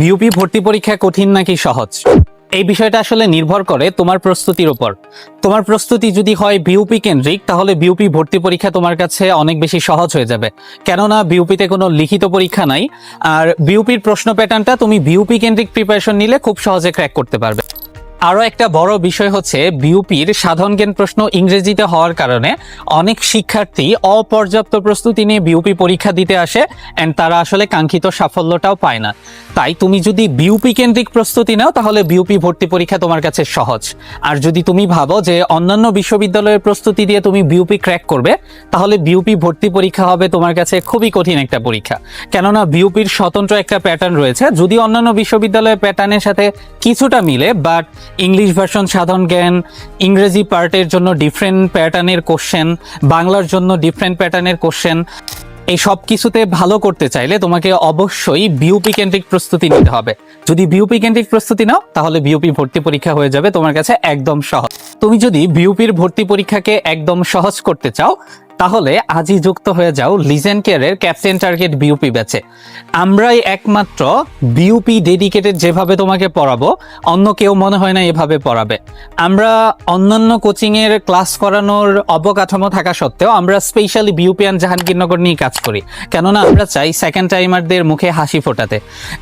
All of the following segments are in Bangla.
বিউপি ভর্তি পরীক্ষা কঠিন নাকি সহজ? এই বিষয়টা আসলে নির্ভর করে তোমার প্রস্তুতির উপর। তোমার প্রস্তুতি যদি হয় বিউপি কেন্দ্রিক, তাহলে বিউপি ভর্তি পরীক্ষা তোমার কাছে অনেক বেশি সহজ হয়ে যাবে। কেননা বিউপিতে কোনো লিখিত পরীক্ষা নাই, আর বিউপির প্রশ্ন প্যাটার্নটা তুমি বিউপি কেন্দ্রিক প্রিপারেশন নিলে খুব সহজে ক্র্যাক করতে পারবে। আরও একটা বড় বিষয় হচ্ছে বিউপির সাধারণ জ্ঞান প্রশ্ন ইংরেজিতে হওয়ার কারণে অনেক শিক্ষার্থী অপর্যাপ্ত প্রস্তুতি নিয়ে বিউপি পরীক্ষা দিতে আসে অ্যান্ড তারা আসলে কাঙ্ক্ষিত সাফল্যটাও পায় না। তাই তুমি যদি বিউপি কেন্দ্রিক প্রস্তুতি নাও, তাহলে বিউপি ভর্তি পরীক্ষা তোমার কাছে সহজ। আর যদি তুমি ভাবো যে অন্যান্য বিশ্ববিদ্যালয়ের প্রস্তুতি দিয়ে তুমি বিউপি ক্র্যাক করবে, তাহলে বিউপি ভর্তি পরীক্ষা হবে তোমার কাছে খুবই কঠিন একটা পরীক্ষা। কেননা বিউপির স্বতন্ত্র একটা প্যাটার্ন রয়েছে। যদি অন্যান্য বিশ্ববিদ্যালয়ের প্যাটার্নের সাথে কিছুটা মিলে বাট ইংলিশ ভার্সন সাধারণ জ্ঞান, ইংরেজি পার্টের জন্য ডিফারেন্ট প্যাটার্নের কোশ্চেন বাংলার জন্য ডিফারেন্ট প্যাটার্নের কোশ্চেন এই সব কিছুতে ভালো করতে চাইলে তোমাকে অবশ্যই বিউপি কেন্দ্রিক প্রস্তুতি নিতে হবে। যদি বিউপি কেন্দ্রিক প্রস্তুতি নাও, তাহলে বিউপি ভর্তি পরীক্ষা হয়ে যাবে তোমার কাছে একদম সহজ। তুমি যদি বিউপির ভর্তি পরীক্ষাকে একদম সহজ করতে চাও, তাহলে আজই যুক্ত হয়ে যাও লিজেন কেয়ারের ক্যাপ্টেন টার্গেট বিউপি ব্যাচে আমরাই একমাত্র বিউপি ডেডিকেটেড যেভাবে তোমাকে পড়াবো, অন্য কেউ মনে হয় না এভাবে পড়াবে। আমরা অন্যান্য কোচিংয়ের ক্লাস করানোর অবকাঠামো থাকা সত্ত্বেও আমরা স্পেশালি বিউপিয়ান জাহাঙ্গীরনগর নিয়ে কাজ করি। কেননা আমরা চাই সেকেন্ড টাইমারদের মুখে হাসি ফোটাতে।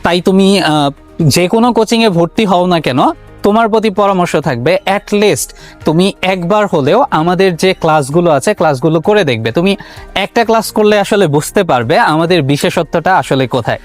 তাই তুমি যে কোনো কোচিংয়ে ভর্তি হও না কেন তোমার প্রতি পরামর্শ থাকবে অ্যাটলিস্ট তুমি একবার হলেও আমাদের যে ক্লাসগুলো আছে ক্লাসগুলো করে দেখবে। তুমি একটা ক্লাস করলে আসলে বুঝতে পারবে আমাদের বিশেষত্বটা আসলে কোথায়।